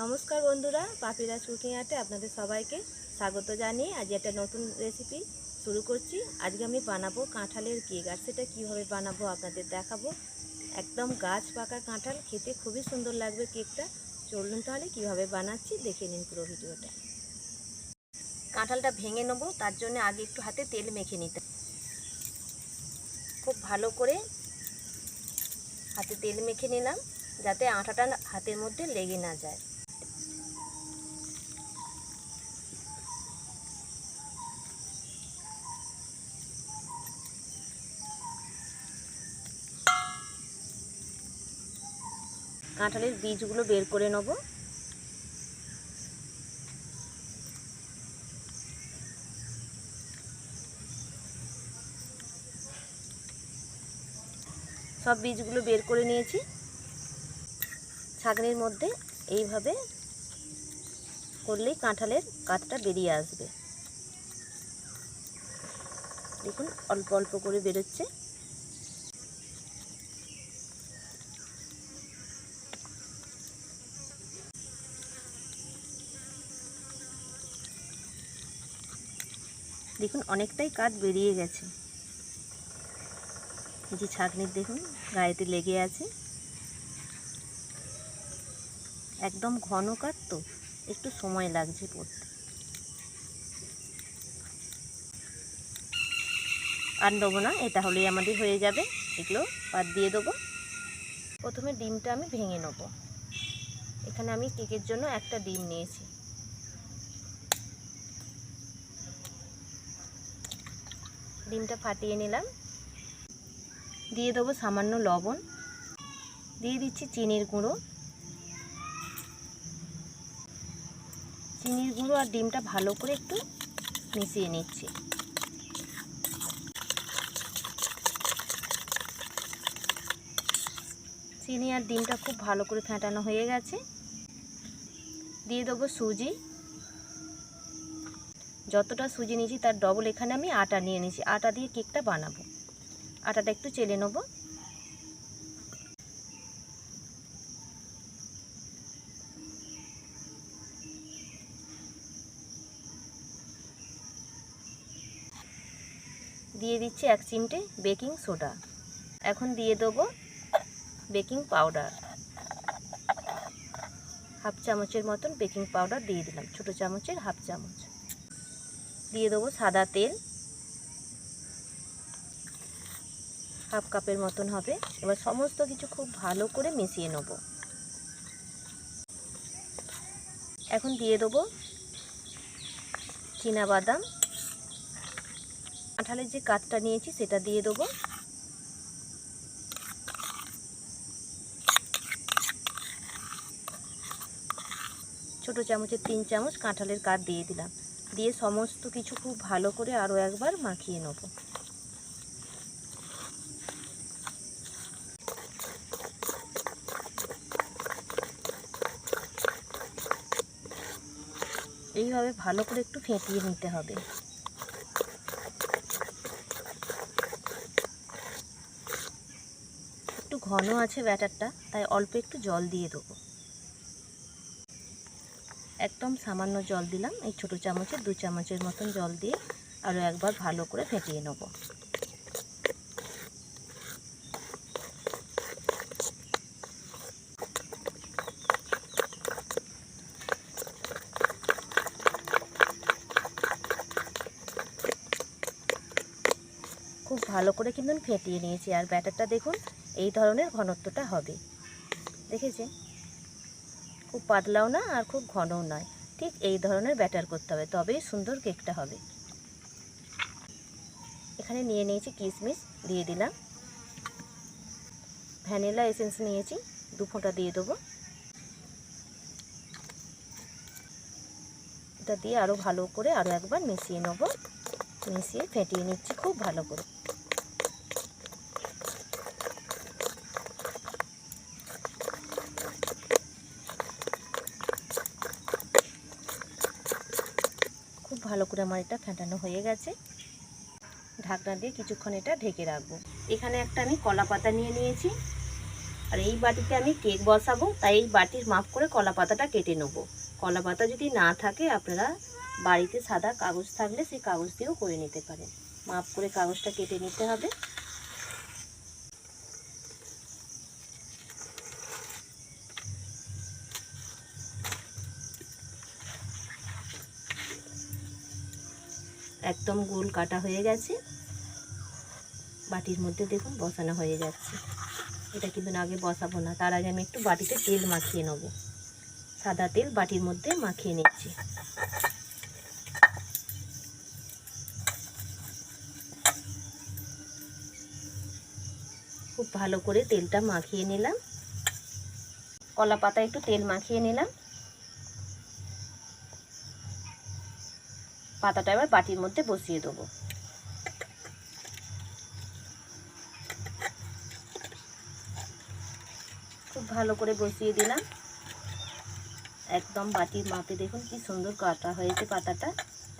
নমস্কার বন্ধুরা পাপিরাজ কুকিং আর্টে আপনাদের সবাইকে স্বাগত জানিয়ে আজ একটা নতুন রেসিপি শুরু করছি। আজকে আমি বানাবো কাঁঠালের কেক। আর সেটা কীভাবে বানাবো আপনাদের দেখাবো। একদম গাছ পাকা কাঁঠাল, খেতে খুবই সুন্দর লাগবে কেকটা। চলুন তাহলে কীভাবে বানাচ্ছি, দেখে নিন পুরো ভিডিওটা। কাঁঠালটা ভেঙে নেব, তার জন্য আগে একটু হাতে তেল মেখে নিতে খুব ভালো করে হাতে তেল মেখে নিলাম, যাতে আটাটা হাতের মধ্যে লেগে না যায়। কাঁঠালের বীজগুলো বের করে নেব। সব বীজগুলো বের করে নিয়েছি। ছাগনির মধ্যে এইভাবে করলেই কাঁঠালের কাঠটা বেরিয়ে আসবে। দেখুন, অল্প অল্প করে বেরোচ্ছে। দেখুন, অনেকটাই কাঠ বেরিয়ে গেছে। এই যে ছাগনির দেখুন, গায়েতে লেগে আছে। একদম ঘন কাঠ তো, একটু সময় লাগছে পড়তে। আর দেবো না এটা হলেই আমাদের হয়ে যাবে। এগুলো বাদ দিয়ে দেবো। প্রথমে ডিমটা আমি ভেঙে নেব। এখানে আমি কেকের জন্য একটা ডিম নিয়েছি। ডিমটা ফাটিয়ে নিলাম। দিয়ে দেবো সামান্য লবণ। দিয়ে দিচ্ছি চিনির গুঁড়ো। চিনির গুঁড়ো আর ডিমটা ভালো করে একটু মিশিয়ে নিচ্ছি। চিনি আর ডিমটা খুব ভালো করে ফেটানো হয়ে গেছে। দিয়ে দেবো সুজি। যতটা সুজি নিয়েছি তার ডবল এখানে আমি আটা নিয়ে নিয়েছি। আটা দিয়ে কেকটা বানাবো। আটাটা একটু চেলে নেব। দিয়ে দিচ্ছি এক চিমটে বেকিং সোডা। এখন দিয়ে দেবো বেকিং পাউডার। হাফ চামচের মতন বেকিং পাউডার দিয়ে দিলাম, ছোটো চামচের হাফ চামচ। দিয়ে দেবো সাদা তেল। হাফ কাপের মতন হবে। এবার সমস্ত কিছু খুব ভালো করে মিশিয়ে নেব। এখন দিয়ে দেবো বাদাম। কাঁঠালের যে কাঠটা নিয়েছি, সেটা দিয়ে দেবো। ছোট চামচের তিন চামচ কাঁঠালের কাঠ দিয়ে দিলাম। দিয়ে সমস্ত কিছু খুব ভালো করে আরও একবার মাখিয়ে নেব। এইভাবে ভালো করে একটু ফেটিয়ে নিতে হবে। একটু ঘন আছে ব্যাটারটা, তাই অল্প একটু জল দিয়ে দেবো। একদম সামান্য জল দিলাম। এই ছোটো চামচের দু চামচের মতন জল দিয়ে আরও একবার ভালো করে ফেটিয়ে নেব। খুব ভালো করে কিন্তু ফেটিয়ে নিয়েছি। আর ব্যাটারটা দেখুন, এই ধরনের ঘনত্বটা হবে। দেখেছে খুব পাতলাও না আর খুব ঘনও নয়। ঠিক এই ধরনের ব্যাটার করতে হবে, তবেই সুন্দর কেকটা হবে। এখানে নিয়ে নিয়েছি কিশমিশ দিয়ে দিলাম। ভ্যানিলা এসেন্স নিয়েছি, দু ফোঁটা দিয়ে দেবো। এটা দিয়ে আরও ভালো করে আরও একবার মিশিয়ে নেব। মিশিয়ে ফেটিয়ে নিচ্ছি খুব ভালো করে। ভালো করে আমার এটা ফেটানো হয়ে গেছে। ঢাকনা দিয়ে কিছুক্ষণ এটা ঢেকে রাখব। এখানে একটা আমি কলা পাতা নিয়ে নিয়েছি। আর এই বাটিতে আমি কেক বসাবো, তাই এই বাটির মাপ করে কলা পাতাটা কেটে নেব। কলা পাতা যদি না থাকে, আপনারা বাড়িতে সাদা কাগজ থাকলে সেই কাগজ দিয়েও করে নিতে পারেন। মাপ করে কাগজটা কেটে নিতে হবে। একদম গোল কাটা হয়ে গেছে। বাটির মধ্যে দেখুন বসানো হয়ে যাচ্ছে। এটা কিন্তু আগে বসাবো না, তার আগে আমি একটু বাটিতে তেল মাখিয়ে নেব। সাদা তেল বাটির মধ্যে মাখিয়ে নিচ্ছি। খুব ভালো করে তেলটা মাখিয়ে নিলাম। কলা পাতা একটু তেল মাখিয়ে নিলাম। পাতাটা এবার বাটির মধ্যে বসিয়ে দেবো। খুব ভালো করে বসিয়ে দিলাম। একদম বাটির মাপে দেখুন কি সুন্দর কাটা হয়েছে পাতাটা।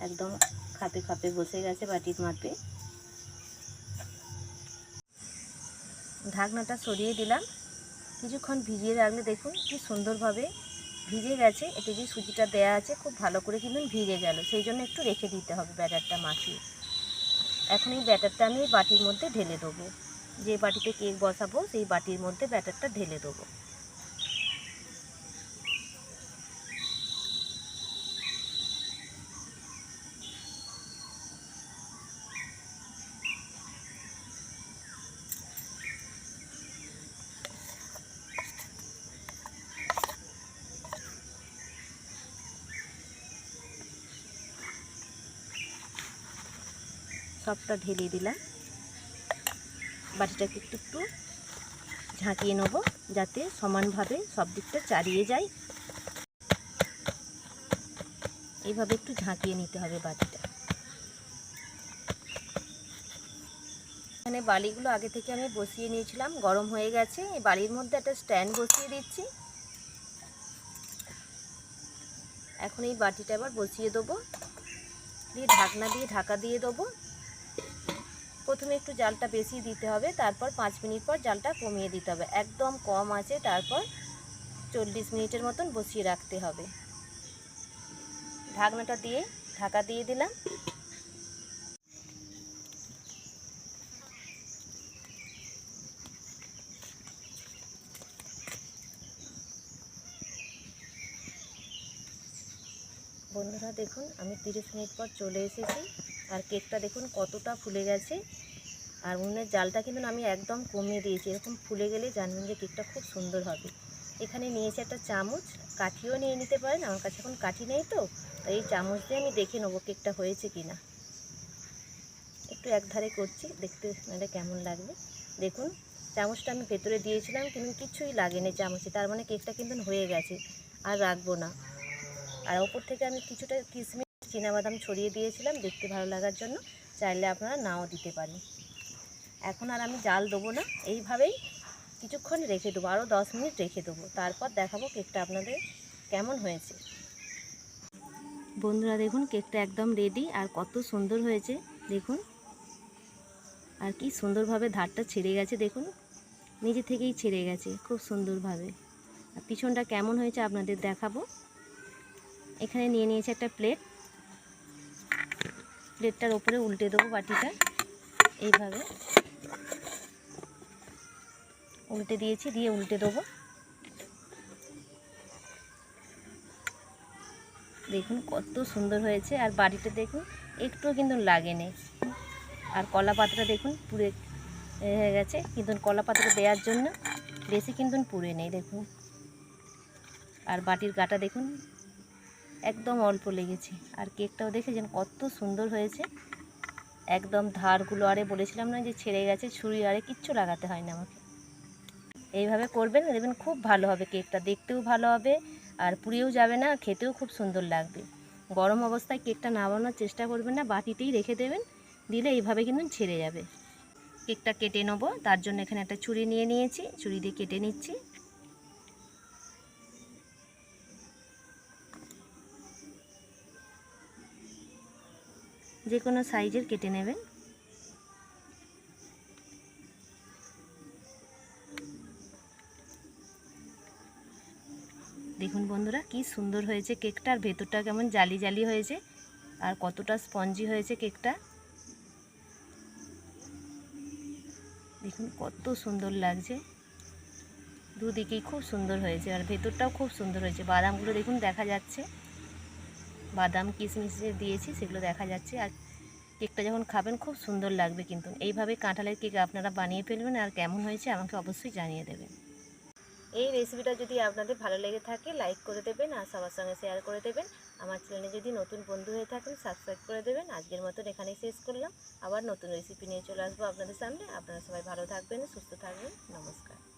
একদম খাপে খাপে বসে গেছে বাটির মাপে। ঢাকনাটা সরিয়ে দিলাম। কিছুক্ষণ ভিজিয়ে রাখলে দেখুন কি সুন্দরভাবে ভিজে গেছে এটা যে সুজিটা দেয়া আছে খুব ভালো করে কিন্তু ভিজে গেল। সেই জন্য একটু রেখে দিতে হবে ব্যাটারটা মাখিয়ে। এখন এই ব্যাটারটা আমি বাটির মধ্যে ঢেলে দেবো। যে বাটিতে কেক বসাবো, সেই বাটির মধ্যে ব্যাটারটা ঢেলে দেবো। সবটা ঢেলে দিলাম। বাটিটাকে একটু একটু ঝাঁকিয়ে নেব যাতে সমানভাবে সব দিকটা চারিয়ে যায়। এইভাবে একটু ঝাঁকিয়ে নিতে হবে বাটিটা। এখানে বালিগুলো আগে থেকে আমি বসিয়ে নিয়েছিলাম, গরম হয়ে গেছে। এই বালির মধ্যে একটা স্ট্যান্ড বসিয়ে দিচ্ছি। এখন এই বাটিটা আবার বসিয়ে দেবো। দিয়ে ঢাকনা দিয়ে ঢাকা দিয়ে দেবো। প্রথমে একটু জালটা বেশি দিতে হবে, তারপর পাঁচ মিনিট পর জালটা কমিয়ে দিতে হবে। একদম কম আছে, তারপর চল্লিশ মিনিটের মতন বসিয়ে রাখতে হবে। ঢাকনাটা দিয়ে ঢাকা দিয়ে দিলাম। বন্ধুরা দেখুন, আমি তিরিশ মিনিট পর চলে এসেছি। আর কেকটা দেখুন কতটা ফুলে গেছে। আর উনুনের জালটা কিন্তু আমি একদম কমিয়ে দিয়েছি। এরকম ফুলে গেলে জানবেন যে কেকটা খুব সুন্দর হবে। এখানে নিয়েছি একটা চামচ। কাঠিও নিয়ে নিতে পারেন। আমার কাছে এখন কাঠি নেই তো। তাই এই চামচ দিয়ে আমি দেখে নেব কেকটা হয়েছে কি না একটু একধারে করছি। দেখতে মানে কেমন লাগবে। দেখুন, চামচটা আমি ভেতরে দিয়েছিলাম কিন্তু কিছুই লাগেনি চামচে। তার মানে কেকটা কিন্তু হয়ে গেছে। আর রাখব না। আর ওপর থেকে আমি কিছুটা কিশমিশ বাদাম ছড়িয়ে দিয়েছিলাম দেখতে ভালো লাগার জন্য। চাইলে আপনারা নাও দিতে পারেন। এখন আর আমি জাল দেবো না, এইভাবেই কিছুক্ষণ রেখে দেবো, আরও দশ মিনিট রেখে দেবো। তারপর দেখাবো কেকটা আপনাদের কেমন হয়েছে। বন্ধুরা, দেখুন, কেকটা একদম রেডি আর কত সুন্দর হয়েছে, দেখুন। আর কি সুন্দরভাবে ধারটা ছেড়ে গেছে, দেখুন। নিজে থেকেই ছেড়ে গেছে, খুব সুন্দরভাবে। আর পিছনটা কেমন হয়েছে আপনাদের দেখাবো। এখানে নিয়ে নিয়েছে একটা প্লেট প্লেটটার ওপরে উল্টে দেবো বাটিটা, এইভাবে। উল্টে দিয়েছি, দিয়ে উল্টে দেবো। দেখুন কত সুন্দর হয়েছে, আর বাড়িটা দেখুন, একটুও কিন্তু লাগেনি। আর কলা পাতাটা দেখুন পুড়ে হয়ে গেছে। কিন্তু কলা পাতাটা দেওয়ার জন্য বেশি কিন্তু পুড়ে নেই, দেখুন। আর বাটির গাটা দেখুন, একদম অল্প লেগেছে। আর কেকটাও দেখেছেন কত সুন্দর হয়েছে। একদম ধারগুলো আরে বলেছিলাম না যে ছেড়ে গেছে, ছুরি আরে কিচ্ছু লাগাতে হয় না আমাকে। এইভাবে করবেন, দেখবেন খুব ভালো হবে কেকটা, দেখতেও ভালো হবে, আর পুড়েও যাবে না, খেতেও খুব সুন্দর লাগবে। গরম অবস্থায় কেকটা নামানোর চেষ্টা করবেন না, বাটিতেই রেখে দেবেন, দিলে এইভাবে কিন্তু ছেড়ে যাবে। কেকটা কেটে নেব, তার জন্য এখানে একটা ছুরি নিয়ে নিয়েছি, ছুরি দিয়ে কেটে নিচ্ছি। যে কোনো সাইজের কেটে নেবেন। দেখুন বন্ধুরা, কি সুন্দর হয়েছে কেকটা, আর ভেতরটা কেমন জালি জালি হয়েছে, আর কতটা স্পঞ্জি হয়েছে কেকটা। দেখুন কত সুন্দর লাগছে। দুদিকেই খুব সুন্দর হয়েছে, আর ভেতরটাও খুব সুন্দর হয়েছে। বাদামগুলো দেখুন দেখা যাচ্ছে। বাদাম, কিশমিশ যে দিয়েছি, সেগুলো দেখা যাচ্ছে। আর কেকটা যখন খাবেন, খুব সুন্দর লাগবে কিন্তু। এইভাবে কাঁঠালের কেক আপনারা বানিয়ে ফেলবেন আর কেমন হয়েছে আমাকে অবশ্যই জানিয়ে দেবেন। এই রেসিপিটা যদি আপনাদের ভালো লেগে থাকে লাইক করে দেবেন আর সবার সঙ্গে শেয়ার করে দেবেন। আমার চ্যানেলে যদি নতুন বন্ধু হয়ে থাকেন সাবস্ক্রাইব করে দেবেন। আজকের মতন এখানেই শেষ করলাম। আবার নতুন রেসিপি নিয়ে চলে আসব আপনাদের সামনে। আপনারা সবাই ভালো থাকবেন, সুস্থ থাকবেন। নমস্কার।